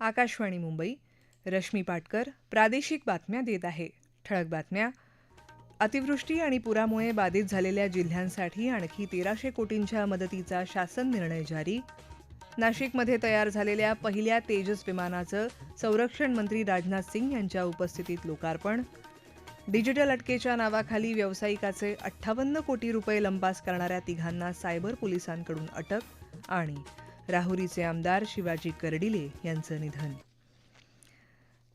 आकाशवाणी मुंबई रश्मी पाटकर प्रादेशिक बातम्या देत आहे. ठळक बातम्या. अतिवृष्टी आणि पुरामुळे बाधित झालेल्या जिल्ह्यांसाठी आणखी तेराशे कोटींच्या मदतीचा शासन निर्णय जारी. नाशिकमध्ये तयार झालेल्या पहिल्या तेजस विमानाचं संरक्षण मंत्री राजनाथ सिंग यांच्या उपस्थितीत लोकार्पण. डिजिटल अटकेच्या नावाखाली व्यावसायिकाचे अठ्ठावन्न कोटी रुपये लंपास करणाऱ्या तिघांना सायबर पोलिसांकडून अटक आणि राहुरीचे आमदार शिवाजी कर्डिले यांचं निधन.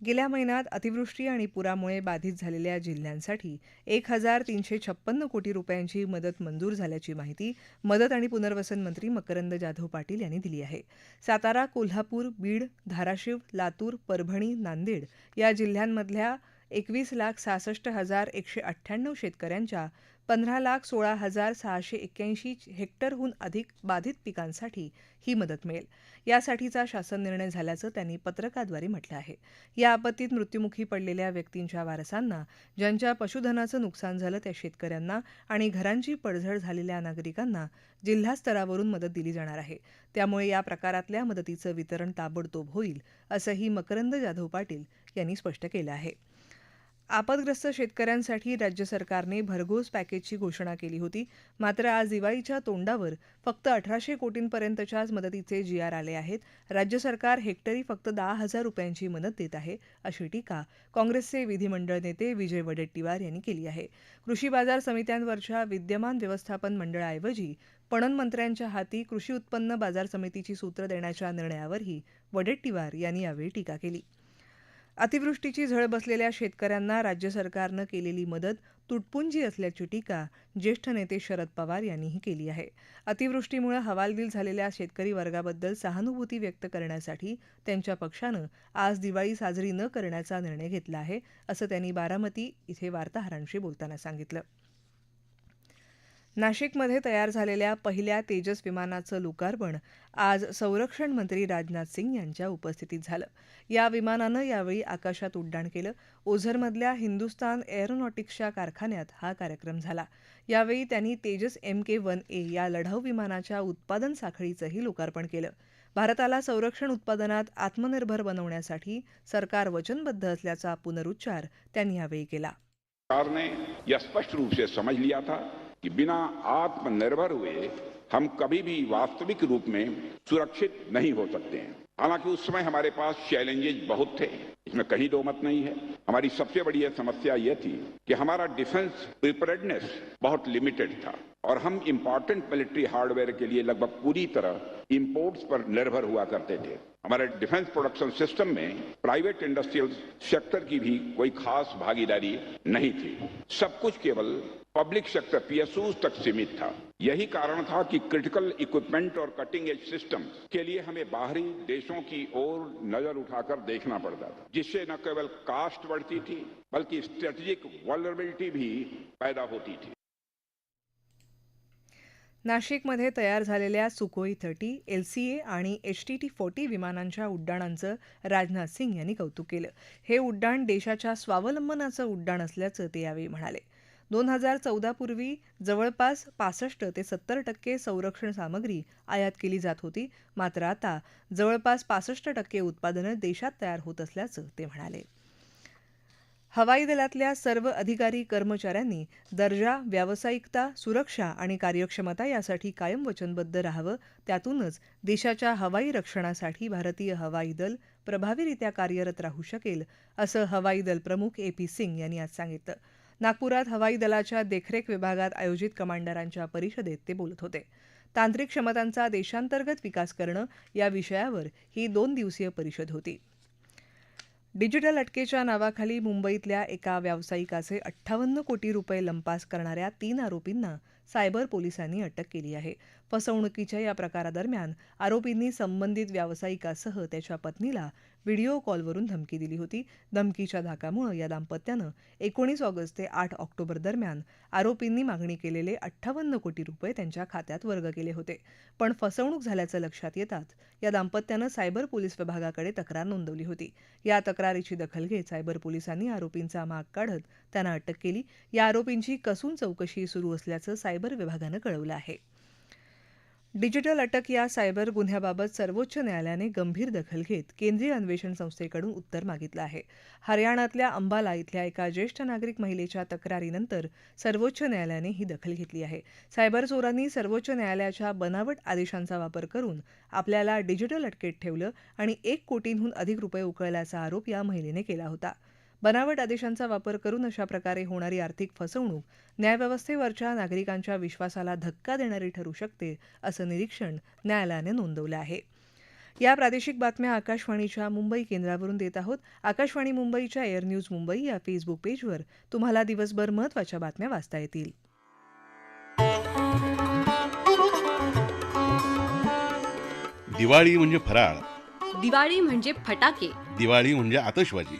गेल्या महिन्यात अतिवृष्टी आणि पुरामुळे बाधित झालेल्या जिल्ह्यांसाठी एक हजार तीनशे छप्पन्न कोटी रुपयांची मदत मंजूर झाल्याची माहिती मदत आणि पुनर्वसन मंत्री मकरंद जाधव पाटील यांनी दिली आहे. सातारा कोल्हापूर बीड धाराशिव लातूर परभणी नांदेड या जिल्ह्यांमधल्या एकवीस लाख सहासष्ट हजार एकशे अठ्ठ्याण्णव शेतकऱ्यांच्या पंधरा लाख सोळा हजार सहाशे एक्क्याऐंशी हेक्टरहून अधिक बाधित पिकांसाठी ही मदत मिळेल. यासाठीचा शासन निर्णय झाल्याचं त्यांनी पत्रकाद्वारे म्हटलं आहे. या आपत्तीत मृत्युमुखी पडलेल्या व्यक्तींच्या वारसांना ज्यांच्या पशुधनाचं नुकसान झालं त्या शेतकऱ्यांना आणि घरांची पडझड झालेल्या नागरिकांना जिल्हा स्तरावरून मदत दिली जाणार आहे. त्यामुळे या प्रकारातल्या मदतीचं वितरण ताबडतोब होईल असंही मकरंद जाधव पाटील यांनी स्पष्ट केलं आहे. आपदग्रस्त शेतकऱ्यांसाठी राज्य सरकारने भरघोस पॅकेजची घोषणा केली होती. मात्र आज दिवाळीच्या तोंडावर फक्त अठराशे कोटींपर्यंतच्याच मदतीचे जी आर आले आहेत. राज्य सरकार हेक्टरी फक्त दहा हजार रुपयांची मदत देत आहे अशी टीका काँग्रेसचे विधिमंडळ नेते विजय वडेट्टीवार यांनी केली आहे. कृषी बाजार समित्यांवरच्या विद्यमान व्यवस्थापन मंडळाऐवजी पणन मंत्र्यांच्या हाती कृषी उत्पन्न बाजार समितीची सूत्र देण्याच्या निर्णयावरही वडेट्टीवार यांनी यावेळी टीका केली. अतिवृष्टीची झळ बसलेल्या शेतकऱ्यांना राज्य सरकारनं केलेली मदत तुटपुंजी असल्याची टीका ज्येष्ठ नेते शरद पवार यांनीही केली आहे. अतिवृष्टीमुळे हवालदिल झालेल्या शेतकरी वर्गाबद्दल सहानुभूती व्यक्त करण्यासाठी त्यांच्या पक्षानं आज दिवाळी साजरी न करण्याचा निर्णय घेतला आहे असं त्यांनी बारामती इथे वार्ताहरांशी बोलताना सांगितलं. नाशिकमध्ये तयार झालेल्या पहिल्या तेजस विमानाचं लोकार्पण आज संरक्षण मंत्री राजनाथ सिंग यांच्या उपस्थितीत झालं. या विमानानं यावेळी आकाशात उड्डाण केलं. ओझरमधल्या हिंदुस्तान एअरोनॉटिक्सच्या कारखान्यात हा कार्यक्रम झाला. यावेळी त्यांनी Tejas M K one A या लढाऊ विमानाच्या उत्पादन साखळीचंही लोकार्पण केलं. भारताला संरक्षण उत्पादनात आत्मनिर्भर बनवण्यासाठी सरकार वचनबद्ध असल्याचा पुनरुच्चार त्यांनी यावेळी केला. सरकारने या स्पष्ट रूप से समझ लिया था. कि बिना आत्मनिर्भर हुए हम कभी भी वास्तविक रूप में सुरक्षित नहीं हो सकते हैं। हालाँकि उस समय हमारे पास चैलेंजेस बहुत थे, इसमें कहीं दो मत नहीं है। हमारी सबसे बड़ी समस्या यह थी कि हमारा डिफेंस प्रिपेयर्डनेस बहुत लिमिटेड था। और हम इम्पोर्टेंट मिलिट्री हार्डवेयर के लिए लगभग पूरी तरह इंपोर्ट्स पर निर्भर हुआ करते थे। हमारे डिफेंस प्रोडक्शन सिस्टम में प्राइवेट इंडस्ट्रियल सेक्टर की भी कोई खास भागीदारी नहीं थी। सब कुछ केवल पब्लिक सेक्टर पीएसयू तक सीमित था। यही कारण था कि क्रिटिकल इक्विपमेंट और कटिंग एज सिस्टम के लिए हमें बाहरी देशों की ओर नज़र उठाकर देखना पड़ता था, जिससे न केवल कास्ट बढ़ती थी, बल्कि स्ट्रेटेजिक वल्नरेबिलिटी भी पैदा होती थी। नाशिकमध्ये तयार झालेल्या सुकोई थर्टी एलसीए आणि एच टी टी फोर्टी विमानांच्या उड्डाणांचं राजनाथ सिंग यांनी कौतुक केलं. हे उड्डाण देशाच्या स्वावलंबनाचं उड्डाण असल्याचं ते यावेळी म्हणाले. दोन हजार चौदापूर्वी जवळपास पासष्ट ते सत्तर टक्के संरक्षण सामग्री आयात केली जात होती मात्र आता जवळपास पासष्ट टक्के उत्पादनं देशात तयार होत असल्याचं ते म्हणाले. हवाई दलातल्या सर्व अधिकारी कर्मचाऱ्यांनी दर्जा व्यावसायिकता सुरक्षा आणि कार्यक्षमता यासाठी कायम वचनबद्ध राहावं. त्यातूनच देशाच्या हवाई रक्षणासाठी भारतीय हवाई दल प्रभावीरित्या कार्यरत राहू शकेल असं हवाई दल प्रमुख ए पी सिंग यांनी आज सांगितलं. नागपुरात हवाई दलाच्या देखरेख विभागात आयोजित कमांडरांच्या परिषदेत ते बोलत होते. तांत्रिक क्षमतांचा देशांतर्गत विकास करणं या विषयावर ही दोन दिवसीय परिषद होती. डिजिटल अटकेच्या नावाखाली मुंबईतल्या एका व्यावसायिकाचे अठ्ठावन्न कोटी रुपये लंपास करणाऱ्या तीन आरोपींना सायबर पोलिसांनी अटक केली आहे. फसवणुकीच्या या प्रकारादरम्यान आरोपींनी संबंधित व्यावसायिकासह त्याच्या पत्नीला व्हिडिओ कॉलवरून धमकी दिली होती. धमकीच्या धाकामुळे या दाम्पत्यानं एकोणीस ऑगस्ट ते आठ ऑक्टोबर दरम्यान आरोपींनी मागणी केलेले अठ्ठावन्न कोटी रुपये त्यांच्या खात्यात वर्ग केले होते. पण फसवणूक झाल्याचं लक्षात येताच या दाम्पत्यानं सायबर पोलीस विभागाकडे तक्रार नोंदवली होती. या तक्रारीची दखल घेत सायबर पोलिसांनी आरोपींचा माग काढत त्यांना अटक केली. या आरोपींची कसून चौकशी सुरू असल्याचं सायबर विभागानं कळवलं आहे. डिजिटल अटक या सायबर गुन्ह्याबाबत सर्वोच्च न्यायालयाने गंभीर दखल घेत केंद्रीय अन्वेषण संस्थेकडून उत्तर मागितलं आहे. हरियाणातल्या अंबाला इथल्या एका ज्येष्ठ नागरिक महिलेच्या तक्रारीनंतर सर्वोच्च न्यायालयाने ही दखल घेतली आहे. सायबर चोरांनी सर्वोच्च न्यायालयाच्या बनावट आदेशांचा वापर करून आपल्याला डिजिटल अटकेत ठेवलं आणि एक कोटींहून अधिक रुपये उकळल्याचा आरोप या महिलेने केला होता. बनावट आदेशांचा वापर करून अशा प्रकारे होणारी आर्थिक फसवणूक न्यायव्यवस्थेवरच्या नागरिकांच्या विश्वासाला धक्का देणारी ठरू शकते असं निरीक्षण न्यायालयाने नोंदवलं आहे. या प्रादेशिक बातम्या आकाशवाणीच्या मुंबई केंद्रावरून देत आहोत. आकाशवाणी मुंबईच्या एअर न्यूज मुंबई या फेसबुक पेजवर तुम्हाला दिवसभर महत्त्वाच्या बातम्या वाचता येतील. दिवाळी म्हणजे फराळ. दिवाळी म्हणजे फटाके. दिवाळी म्हणजे आतषबाजी.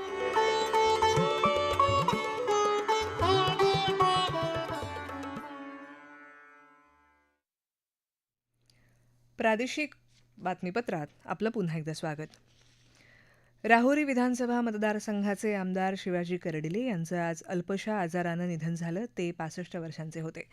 प्रादेशिक बातमीपत्रात आपलं पुन्हा एकदा स्वागत. राहुरी विधानसभा मतदारसंघाचे आमदार शिवाजी करडिले यांचं आज अल्पशा आजारानं निधन झालं ते पासष्ट वर्षांचे होते.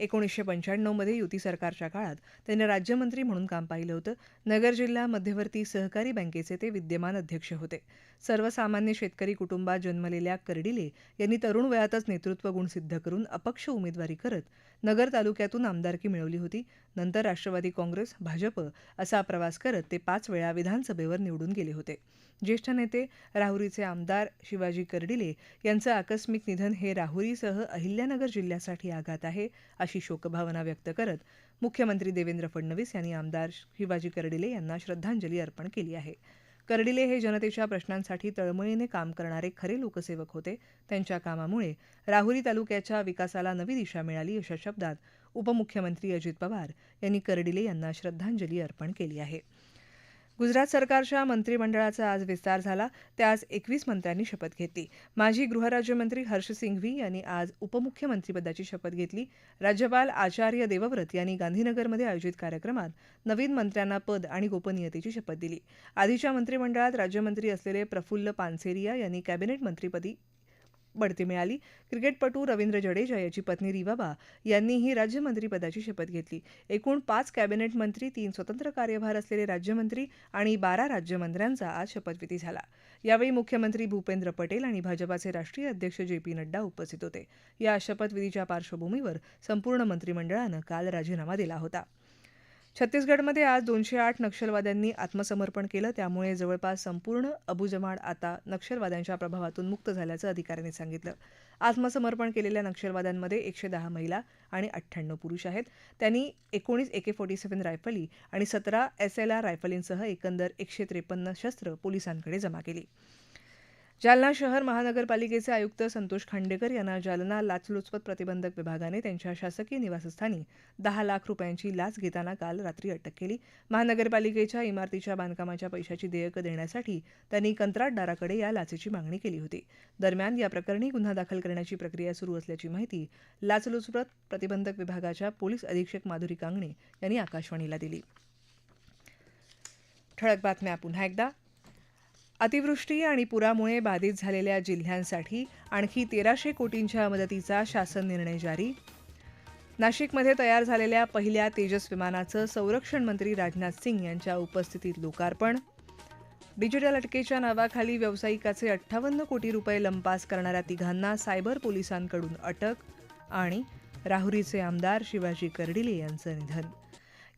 एकोणीसशे पंच्याण्णवमध्ये युती सरकारच्या काळात त्यांनी राज्यमंत्री म्हणून काम पाहिलं होतं. नगर जिल्हा मध्यवर्ती सहकारी बँकेचे ते विद्यमान अध्यक्ष होते. सर्वसामान्य शेतकरी कुटुंबात जन्मलेल्या कर्डिले यांनी तरुण वयातच नेतृत्व गुण सिद्ध करून अपक्ष उमेदवारी करत नगर तालुक्यातून आमदारकी मिळवली होती. नंतर राष्ट्रवादी काँग्रेस भाजप असा प्रवास करत ते पाच वेळा विधानसभेवर निवडून गेले होते. ज्येष्ठ नेते राहुरीचे आमदार शिवाजी कर्डिले यांचं आकस्मिक निधन हे राहुरीसह अहिल्यानगर जिल्ह्यासाठी आघात आहे. अशी शोकभावना व्यक्त करत मुख्यमंत्री देवेंद्र फडणवीस यांनी आमदार शिवाजी कर्डिले यांना श्रद्धांजली अर्पण केली आहे. कर्डिले हे जनतेच्या प्रश्नांसाठी तळमळीने काम करणारे खरे लोकसेवक होते. त्यांच्या कामामुळे राहुरी तालुक्याच्या विकासाला नवी दिशा मिळाली अशा शब्दात उपमुख्यमंत्री अजित पवार यांनी कर्डिले यांना श्रद्धांजली अर्पण केली आहे. गुजरात सरकारच्या मंत्रिमंडळाचा आज विस्तार झाला. त्यास एकवीस मंत्र्यांनी शपथ घेतली. माजी गृहराज्यमंत्री हर्ष सिंघवी यांनी आज उपमुख्यमंत्रीपदाची शपथ घेतली. राज्यपाल आचार्य देवव्रत यांनी गांधीनगरमध्ये आयोजित कार्यक्रमात नवीन मंत्र्यांना पद आणि गोपनीयतेची शपथ दिली. आधीच्या मंत्रिमंडळात राज्यमंत्री असलेले प्रफुल्ल पानसेरिया यांनी कॅबिनेट मंत्रीपदी बढती मिळाली. क्रिकेटपटू रवींद्र जडेजा याची पत्नी रिवाबा यांनीही राज्यमंत्रीपदाची शपथ घेतली. एकूण पाच कॅबिनेट मंत्री तीन स्वतंत्र कार्यभार असलेले राज्यमंत्री आणि बारा राज्यमंत्र्यांचा आज शपथविधी झाला. यावेळी मुख्यमंत्री भूपेंद्र पटेल आणि भाजपाचे राष्ट्रीय अध्यक्ष जे पी नड्डा उपस्थित होते. या शपथविधीच्या पार्श्वभूमीवर संपूर्ण मंत्रिमंडळानं काल राजीनामा दिला होता. छत्तीसगडमध्ये आज दोनशे आठ नक्षलवाद्यांनी आत्मसमर्पण केलं. त्यामुळे जवळपास संपूर्ण अबुजमाड आता नक्षलवाद्यांच्या प्रभावातून मुक्त झाल्याचं अधिकाऱ्यांनी सांगितलं. आत्मसमर्पण केलेल्या नक्षलवाद्यांमध्ये एकशे दहा महिला आणि अठ्ठ्याण्णव पुरुष आहेत. त्यांनी एकोणीस एके फोर्टी सेव्हन रायफली आणि सतरा एस एल आर रायफलींसह एकंदर एकशे त्रेपन्न शस्त्र पोलिसांकडे जमा केली. जालना शहर महानगरपालिकेचे आयुक्त संतोष खांडेकर यांना जालना लाचलुचपत प्रतिबंधक विभागाने त्यांच्या शासकीय निवासस्थानी दहा लाख रुपयांची लाच घेताना काल रात्री अटक केली. महानगरपालिकेच्या इमारतीच्या बांधकामाच्या पैशाची देयकं देण्यासाठी त्यांनी कंत्राटदाराकडे या लाचेची मागणी केली होती. दरम्यान या प्रकरणी गुन्हा दाखल करण्याची प्रक्रिया सुरू असल्याची माहिती लाचलुचपत प्रतिबंधक विभागाच्या पोलीस अधीक्षक माधुरी कांगणे यांनी आकाशवाणीला दिली. ठळक बातम्या पुन्हा एकदा. अतिवृष्टी आणि पुरामुळे बाधित झालेल्या जिल्ह्यांसाठी आणखी तेराशे कोटींच्या मदतीचा शासन निर्णय जारी. नाशिकमध्ये तयार झालेल्या पहिल्या तेजस विमानाचं संरक्षण मंत्री राजनाथ सिंग यांच्या उपस्थितीत लोकार्पण. डिजिटल अटकेच्या नावाखाली व्यावसायिकाचे अठ्ठावन्न कोटी रुपये लंपास करणाऱ्या तिघांना सायबर पोलिसांकडून अटक आणि राहुरीचे आमदार शिवाजी कर्डिले यांचं निधन.